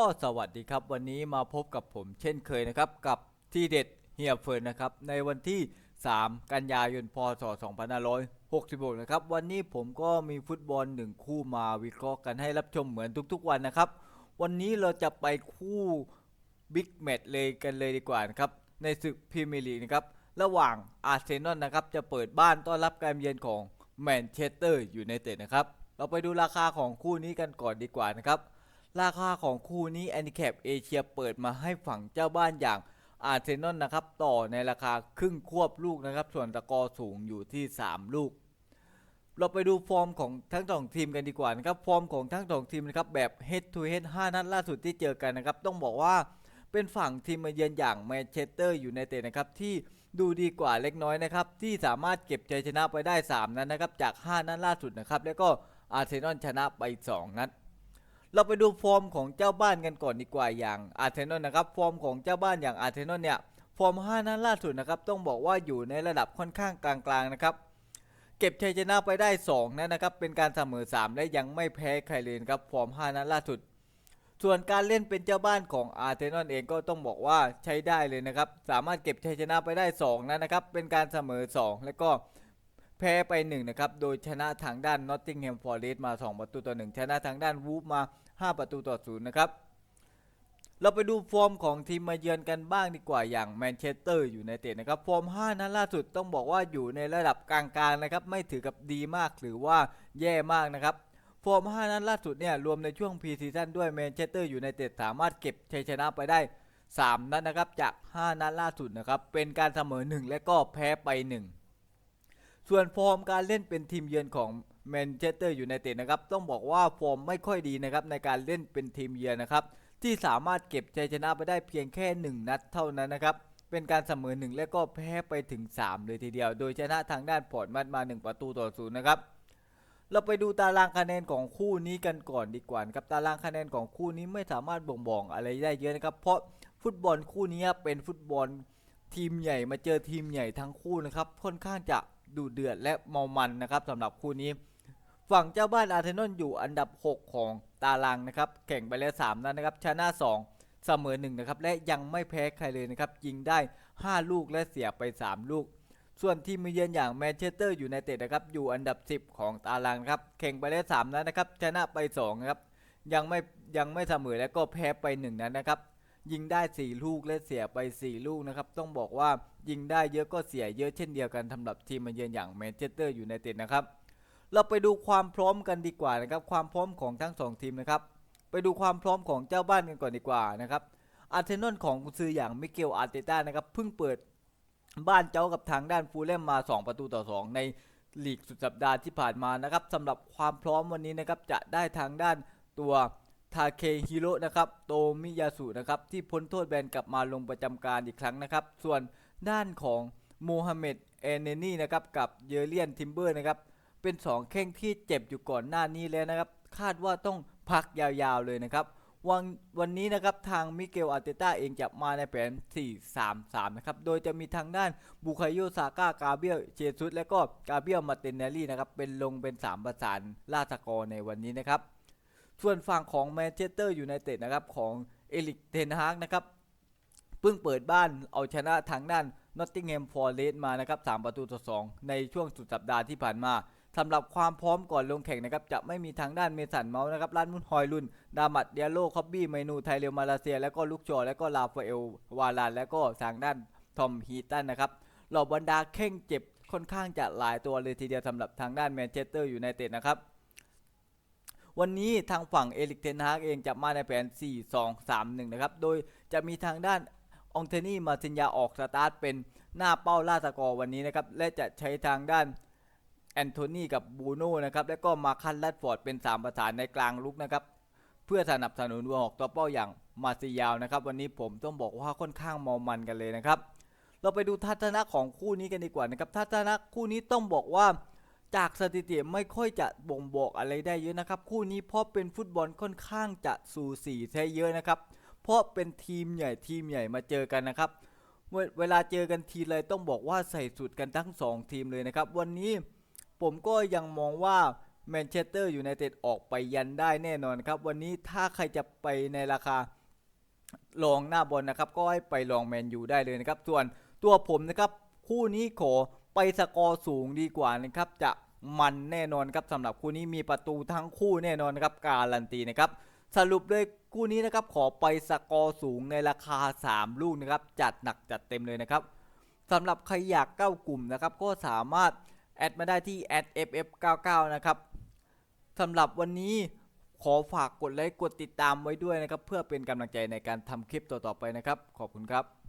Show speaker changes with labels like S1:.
S1: สวัสดีครับ วันนี้มาพบกับผมเช่นเคยนะครับ กับที่เด็ดเฮียเฟิร์นนะครับ ในวันที่ 3 กันยายนพศ2566 นะครับ วันนี้ผมก็มีฟุตบอลหนึ่งคู่มาวิเคราะห์กันให้รับชมเหมือนทุกๆ วันนะครับ วันนี้เราจะไปคู่บิ๊กแมตช์เลยกันเลยดีกว่านะครับ ในศึกพรีเมียร์ลีกนะครับ ระหว่างอาร์เซนอลนะครับ จะเปิดบ้านต้อนรับการเยือนของแมนเชสเตอร์ยูไนเต็ดนะครับ เราไปดูราคาของคู่นี้กันก่อนดีกว่านะครับ ราคาของคู่นี้แอนดิแคปเอเชียเปิดมาให้ฝั่งเจ้าบ้านอย่างอาร์เซนอลนะครับ ต่อในราคาครึ่งควบลูกนะครับ ส่วนตะกอสูงอยู่ที่ 3 ลูก เราไปดูฟอร์มของทั้งสองทีมกันดีกว่านะครับ ฟอร์มของทั้งสองทีมนะครับแบบ head to head 5นัดล่าสุดที่เจอกันนะครับ ต้องบอกว่าเป็นฝั่งทีมมาเยือนอย่างแมนเชสเตอร์อยู่ในเตนะครับที่ดูดีกว่าเล็กน้อยนะครับ ที่สามารถเก็บชัยชนะไปได้ 3 นัดนะครับ จาก 5 นัดล่าสุดนะครับ แล้วก็อาร์เซนอลชนะไป 2 นัด เราไปดูฟอร์มของเจ้าบ้านกันก่อนดีกว่าอย่างอาร์เซนอลนะครับ ฟอร์มของเจ้าบ้านอย่างอาร์เซนอลเนี่ย ฟอร์ม 5 นัดล่าสุดนะครับ ต้องบอกว่าอยู่ในระดับค่อนข้างกลางๆนะครับ เก็บชัยชนะไปได้ 2นัดนะครับ เป็นการเสมอ 3 และยังไม่แพ้ใครเลยครับ ฟอร์ม 5 นัดล่าสุด ส่วนการเล่นเป็นเจ้าบ้านของอาร์เซนอลเองก็ต้องบอกว่าใช้ได้เลยนะครับ สามารถเก็บชัยชนะไปได้ 2นัดนะครับ เป็นการเสมอ 2 แล้วก็ แพ้ไป1นะครับ โดยชนะทางด้านนอตติงแฮมฟอร์เรสต์มา 2 ประตูต่อ 1 ชนะทางด้านวูฟมา 5 ประตูต่อ 0 นะครับ เราไปดูฟอร์มของทีมมาเยือนกันบ้างดีกว่าอย่างแมนเชสเตอร์อยู่ในเตะนะครับ ฟอร์ม 5 นัดล่าสุดต้องบอกว่าอยู่ในระดับกลางๆนะครับ ไม่ถือกับดีมากหรือว่าแย่มากนะครับ ฟอร์ม 5 นัดล่าสุดเนี่ยรวมในช่วงพรีซีซั่นด้วยแมนเชสเตอร์อยู่ในเตะสามารถเก็บชัยชนะไปได้ 3 นัดนะครับจาก 5 นัดล่าสุดนะครับเป็นการเสมอ 1 และก็แพ้ไป 1 ส่วนฟอร์มการเล่นเป็นทีมเยือนของแมนเชสเตอร์อยู่ในเตะนะครับต้องบอกว่าฟอร์มไม่ค่อยดีนะครับในการเล่นเป็นทีมเยือนนะครับที่สามารถเก็บชัยชนะไปได้เพียงแค่ 1 นัดเท่านั้นนะครับเป็นการเสมอ 1 และก็แพ้ไปถึง 3 เลยทีเดียว โดยชนะทางด้านพอร์ตมัดมา 1 ประตูต่อศูนย์นะครับเราไปดูตารางคะแนนของคู่นี้กันก่อนดีกว่านะครับตารางคะแนนของคู่นี้ไม่สามารถบ่งบอกอะไรได้เยอะนะครับ เพราะฟุตบอลคู่นี้เป็นฟุตบอลทีมใหญ่มาเจอทีมใหญ่ทั้งคู่นะครับค่อนข้างจะ ดูเดือดและเมามันนะครับสำหรับคู่นี้ฝั่งเจ้าบ้านอาร์เซนอลอยู่อันดับ 6 ของตารางนะครับแข่งไปแล้ว3นัดนะครับชนะ 2 เสมอ1นะครับและยังไม่แพ้ใครเลยนะครับยิงได้ 5 ลูกและเสียไป 3 ลูก ส่วนทีมมือเยือนอย่างแมนเชสเตอร์อยู่ในเตะนะครับอยู่อันดับ 10 ของตารางครับแข่งไปแล้ว3นัดนะครับชนะไป2นะครับยังไม่ยังไม่เสมอและก็แพ้ไป1นัดนะครับ ยิงได้ 4 ลูกและเสียไป 4 ลูกนะครับ ต้องบอกว่ายิงได้เยอะก็เสียเยอะเช่นเดียวกันสำหรับทีมมาเยือนอย่างแมนเชสเตอร์อยู่ในเตะนะครับ เราไปดูความพร้อมกันดีกว่านะครับ ความพร้อมของทั้งสองทีมนะครับ ไปดูความพร้อมของเจ้าบ้านกันก่อนดีกว่านะครับอาร์เซนอลของกุซืออย่างมิเกลอาร์เตต้านะครับเพิ่งเปิดบ้านเจ้ากับทางด้านฟูลแลมมา 2 ประตูต่อ 2 ในลีกสุดสัปดาห์ที่ผ่านมานะครับสำหรับความพร้อมวันนี้นะครับจะได้ทางด้านตัว ทาเคฮิโร่นะครับโตมิยาสุนะครับที่พ้นโทษแบนกลับมาลงประจำการอีกครั้งนะครับ ส่วนด้านของโมฮัมเหม็ดเอเนนี่นะครับกับเยเลียนทิมเบอร์นะครับเป็น 2 แข้งที่เจ็บอยู่ก่อนหน้านี้แล้วนะครับ คาดว่าต้องพักยาวๆเลยนะครับ วันวันนี้นะครับทางมิเกลอาร์เตต้าเองจะมาในแผน 4-3-3 นะครับ โดยจะมีทางด้านบุคายโยซาก้ากาเบียลเจซุสและก็กาเบียลมาเตนเนลลี่นะครับเป็นลงเป็น 3 ประสานล่าสกอร์ในวันนี้นะครับ ส่วนฝั่งของแมนเชสเตอร์อยู่ในเต็ดนะครับของเอลิกเทนฮากนะครับเพิ่งเปิดบ้านเอาชนะทางด้านนอตติงแฮมฟอร์เรสต์มานะครับ3ประตูต่อ2ในช่วงสุดสัปดาห์ที่ผ่านมาสำหรับความพร้อมก่อนลงแข่งนะครับจะไม่มีทางด้านเมสันเมาส์นะครับลันมุนฮอยลุน ดามัดเดียโลคอบบี้เมนูไทเรลมาเลเซีย แล้วก็ลุกชอแล้วก็ลาฟาเอลวาลานแล้วก็ทางด้านทอมฮีตันนะครับเหล่าบรรดาเข่งเจ็บค่อนข้างจะหลายตัวเลยทีเดียวสำหรับทางด้านแมนเชสเตอร์อยู่ในเต็ดนะครับ วันนี้ทางฝั่งเอลิกเทนฮากเองจะมาในแผน 4-2-3-1 นะครับ โดยจะมีทางด้านองเทนี่มาซินยาออกสตาร์ทเป็นหน้าเป้าล่าสกอร์วันนี้นะครับ และจะใช้ทางด้านแอนโทนีกับบูโน่นะครับ และก็มาคันแรดฟอร์ดเป็น 3 ประสานในกลางลุกนะครับ เพื่อสนับสนุนวัวหอกตัวเป้าอย่างมาซิยาวนะครับ วันนี้ผมต้องบอกว่าค่อนข้างมอมันกันเลยนะครับ เราไปดูทัศนะของคู่นี้กันดีกว่านะครับทัศนะคู่นี้ต้องบอกว่า จากสถิติไม่ค่อยจะบ่งบอกอะไรได้เยอะนะครับ คู่นี้เพราะเป็นฟุตบอลค่อนข้างจะสูสีแท้เยอะนะครับ เพราะเป็นทีมใหญ่ทีมใหญ่มาเจอกันนะครับ เวลาเจอกันทีไรต้องบอกว่าใส่สุดกันทั้ง 2 ทีมเลยนะครับ วันนี้ผมก็ยังมองว่าแมนเชสเตอร์อยู่ในเต็ดออกไปยันได้แน่นอนครับ วันนี้ถ้าใครจะไปในราคาลองหน้าบอลนะครับ ก็ให้ไปลองแมนยูได้เลยนะครับ ส่วนตัวผมนะครับ คู่นี้ขอ ไปสกอร์สูงดีกว่านะครับจะมันแน่นอนครับสำหรับคู่นี้มีประตูทั้งคู่แน่นอนนครับการันตีนะครับสรุปเลยคู่นี้นะครับขอไปสกอร์สูงในราคา 3 ลูกนะครับจัดหนักจัดเต็มเลยนะครับสำหรับใครอยากเข้ากลุ่มนะครับก็สามารถแอดมาได้ที่ @ff99 นะครับสำหรับวันนี้ขอฝากกดไลค์กดติดตามไว้ด้วยนะครับเพื่อเป็นกำลังใจในการทำคลิปต่อๆไปนะครับ ขอบคุณครับ